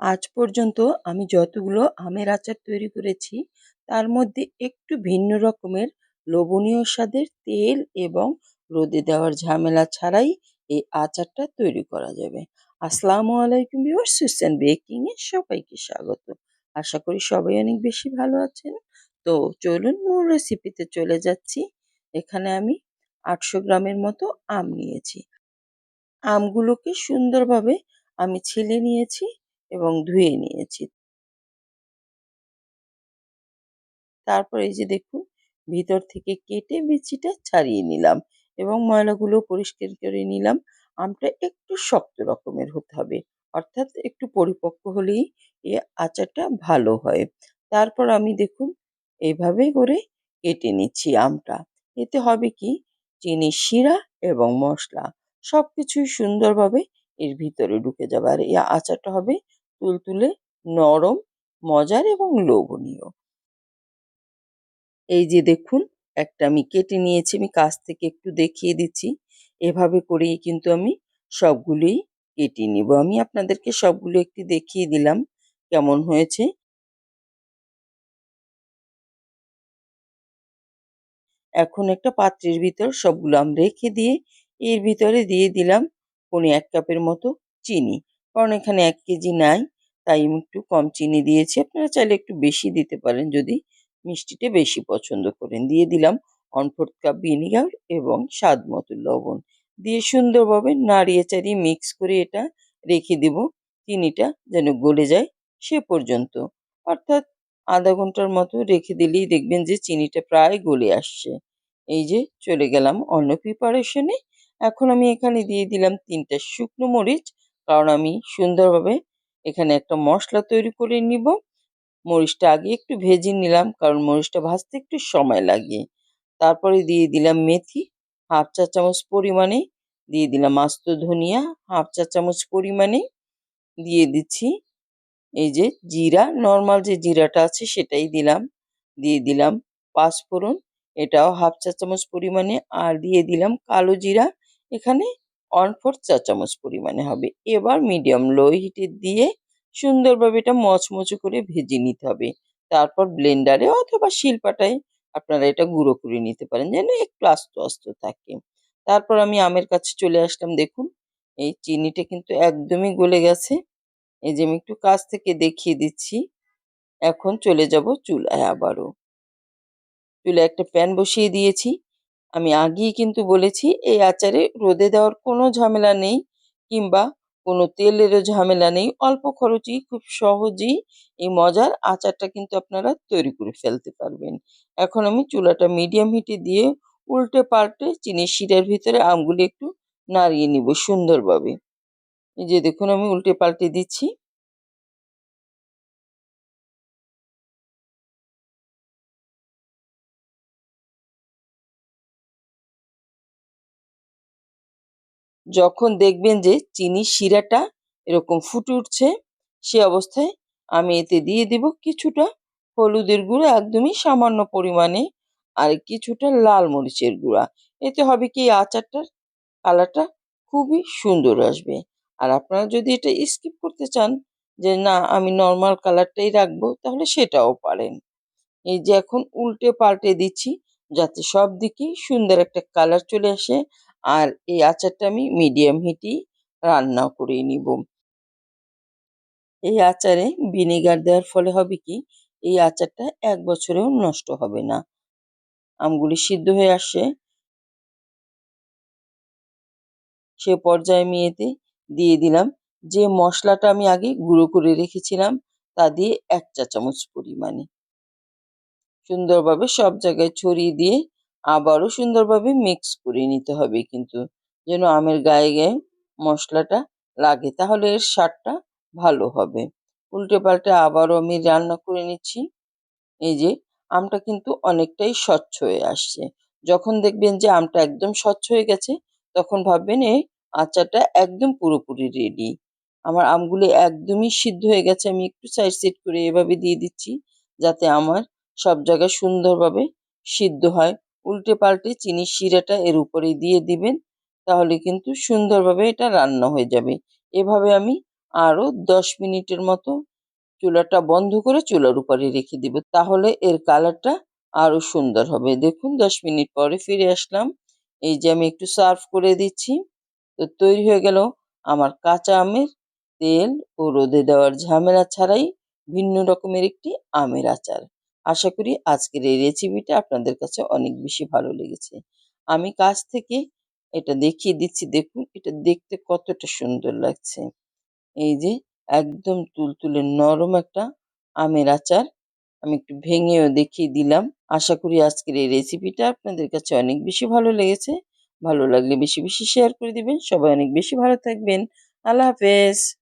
আজ পর্যন্ত আমি যতগুলো আমের আচার তৈরি করেছি, তার মধ্যে একটু ভিন্ন রকমের লোভনীয় স্বাদের তেল এবং রোদে দেওয়ার ঝামেলা ছাড়াই এই আচারটা তৈরি করা যাবে। আসসালামু আলাইকুম ভিউয়ার্স সুসেন বেকিংয়ে সবাইকে স্বাগত। আশা করি সবাই অনেক বেশি ভালো আছেন। তো চলুন মূল রেসিপিতে চলে যাচ্ছি। এখানে আমি আটশো গ্রামের মতো আম নিয়েছি। আমগুলোকে সুন্দরভাবে আমি ছিলে নিয়েছি। এবং ধুয়ে নিয়েছি। তারপর এই যে দেখুন, ভিতর থেকে কেটে বিচিটা ছাড়িয়ে নিলাম এবং ময়লাগুলো পরিষ্কার করে নিলাম। আমটা একটু শক্ত রকমের হতে হবে, অর্থাৎ একটু পরিপক্ক হলেই এ আচারটা ভালো হয়। তারপর আমি দেখুন এইভাবে করে কেটে নিচ্ছি আমটা। এতে হবে কি? চিনি শিরা এবং মশলা সব কিছুই সুন্দরভাবে এর ভিতরে ঢুকে যাবে। আর এই আচারটা হবে তুলতুলে নরম, মজার এবং লোভনীয়। এই যে দেখুন, একটা আমি কেটে নিয়েছি, আমি কাছ থেকে একটু দেখিয়ে দিচ্ছি। এভাবে করেই কিন্তু আমি সবগুলোই কেটে নিব। আমি আপনাদেরকে সবগুলো একটু দেখিয়ে দিলাম, কেমন হয়েছে। এখন একটা পাত্রের ভিতর সবগুলো আম রেখে দিয়ে, এর ভিতরে দিয়ে দিলাম পনে এক কাপের মতো চিনি। কারণ এখানে এক কেজি নাই, তাই আমি একটু কম চিনি দিয়েছি। আপনারা চাইলে একটু বেশি দিতে পারেন যদি মিষ্টিটা বেশি পছন্দ করেন। দিয়ে দিলাম ওয়ান ফোর্থ কাপ ভিনিগার এবং স্বাদ মতো লবণ। দিয়ে সুন্দরভাবে নাড়িয়ে চাড়িয়ে মিক্স করে এটা রেখে দেব। চিনিটা যেন গলে যায় সে পর্যন্ত। অর্থাৎ আধা ঘণ্টার মতো রেখে দিলেই দেখবেন যে চিনিটা প্রায় গলে আসছে। এই যে চলে গেলাম অন্য প্রিপারেশনে এখন আমি এখানে দিয়ে দিলাম তিনটা শুকনো মরিচ কারণ আমি সুন্দরভাবে এখানে একটা মশলা তৈরি করে নিব। মরিচটা আগে একটু ভেজে নিলাম কারণ মরিচটা ভাজতে একটু সময় লাগে। তারপরে দিয়ে দিলাম মেথি, হাফ চা চামচ পরিমাণে। দিয়ে দিলাম আস্ত ধনিয়া, হাফ চা চামচ পরিমাণে। দিয়ে দিচ্ছি এই যে জিরা, নর্মাল যে জিরাটা আছে সেটাই দিলাম। দিয়ে দিলাম পাঁচফোড়ন, এটাও হাফ চা চামচ পরিমাণে। আর দিয়ে দিলাম কালো জিরা, এখানে ওয়ান ফোর্থ চা চামচ পরিমাণে হবে। এবার মিডিয়াম লো হিটে দিয়ে সুন্দরভাবে এটা মচমচে করে ভেজে নিতে হবে। তারপর ব্লেন্ডারে অথবা শিলপাটায় আপনারা এটা গুঁড়ো করে নিতে পারেন, যেন একটু আস্ত আস্ত থাকে। তারপর আমি আমের কাছে চলে আসলাম, দেখুন। এই চিনিটা কিন্তু একদমই গলে গেছে। এই যে আমি একটু কাছ থেকে দেখিয়ে দিচ্ছি। এখন চলে যাব চুলায় আবারও। চুলায় একটা প্যান বসিয়ে দিয়েছি। আমি আগেই কিন্তু বলেছি, এই আচারে রোদে দেওয়ার কোনো ঝামেলা নেই কিংবা কোনো তেলেরও ঝামেলা নেই। অল্প খরচেই খুব সহজেই এই মজার আচারটা কিন্তু আপনারা তৈরি করে ফেলতে পারবেন। এখন আমি চুলাটা মিডিয়াম হিটে দিয়ে উল্টে পাল্টে চিনির শিরার ভিতরে আমগুলি একটু নাড়িয়ে নিব সুন্দরভাবে। এই যে দেখুন আমি উল্টে পাল্টে দিচ্ছি। যখন দেখবেন যে চিনি শিরাটা এরকম ফুটে উঠছে, সে অবস্থায় আমি এতে দিয়ে দেব কিছুটা হলুদের গুঁড়ো, একদমই সামান্য পরিমাণে, আর কিছুটা লাল মরিচের গুঁড়া। এতে হবে কি আচারটার কালারটা খুবই সুন্দর আসবে। আর আপনারা যদি এটা স্কিপ করতে চান যে না, আমি নর্মাল কালারটাই রাখব, তাহলে সেটাও পারেন। এই যে এখন উল্টে পাল্টে দিচ্ছি, যাতে সব দিকেই সুন্দর একটা কালার চলে আসে আর এই আচারটা আমি মিডিয়াম হিটেই রান্না করে নিব। এই আচারে ভিনেগার দেওয়ার ফলে হবে কি, এই আচারটা এক বছরেও নষ্ট হবে না। আমগুলি সিদ্ধ হয়ে আসে সে পর্যায়ে আমি এতে দিয়ে দিলাম যে মশলাটা আমি আগে গুঁড়ো করে রেখেছিলাম, তা দিয়ে এক চা চামচ পরিমাণে। সুন্দরভাবে সব জায়গায় ছড়িয়ে দিয়ে আবারও সুন্দরভাবে মিক্স করে নিতে হবে কিন্তু। যেন আমের গায়ে গায়ে মশলাটা লাগে, তাহলে এর স্বাদটা ভালো হবে। উল্টে পাল্টে আবারও আমি রান্না করে নিচ্ছি। এই যে, আমটা কিন্তু অনেকটাই স্বচ্ছ হয়ে আসছে। যখন দেখবেন যে আমটা একদম স্বচ্ছ হয়ে গেছে, তখন ভাববেন এই আচারটা একদম পুরোপুরি রেডি আমার আমগুলি একদমই সিদ্ধ হয়ে গেছে, আমি একটু সাইড সেট করে এভাবে দিয়ে দিচ্ছি, যাতে আমার সব জায়গায় সুন্দরভাবে সিদ্ধ হয়। উল্টে পাল্টে চিনির শিরাটা এর উপরে দিয়ে দিবেন, তাহলে কিন্তু সুন্দরভাবে এটা রান্না হয়ে যাবে। এভাবে আমি আরও দশ মিনিটের মতো চুলাটা বন্ধ করে চুলার উপরে রেখে দিব, তাহলে এর কালারটা আরও সুন্দর হবে। দেখুন, দশ মিনিট পরে ফিরে আসলাম। এই যে আমি একটু সার্ভ করে দিচ্ছি, তো তৈরি হয়ে গেল আমার কাঁচা আমের তেল ও রোদে দেওয়ার ঝামেলা ছাড়াই ভিন্ন রকমের একটি আমের আচার। আশা করি আজকের এই রেসিপিটা আপনাদের কাছে অনেক বেশি ভালো লেগেছে। আমি কাছ থেকে এটা দেখিয়ে দিচ্ছি, দেখুন, এটা দেখতে কতটা সুন্দর লাগছে। এই যে একদম তুলতুলে নরম একটা আমের আচার, আমি একটু ভেঙেও দেখিয়ে দিলাম। আশা করি আজকের এই রেসিপিটা আপনাদের কাছে অনেক বেশি ভালো লেগেছে। ভালো লাগলে বেশি বেশি শেয়ার করে দিবেন। সবাই অনেক বেশি ভালো থাকবেন। আল্লাহ হাফেজ।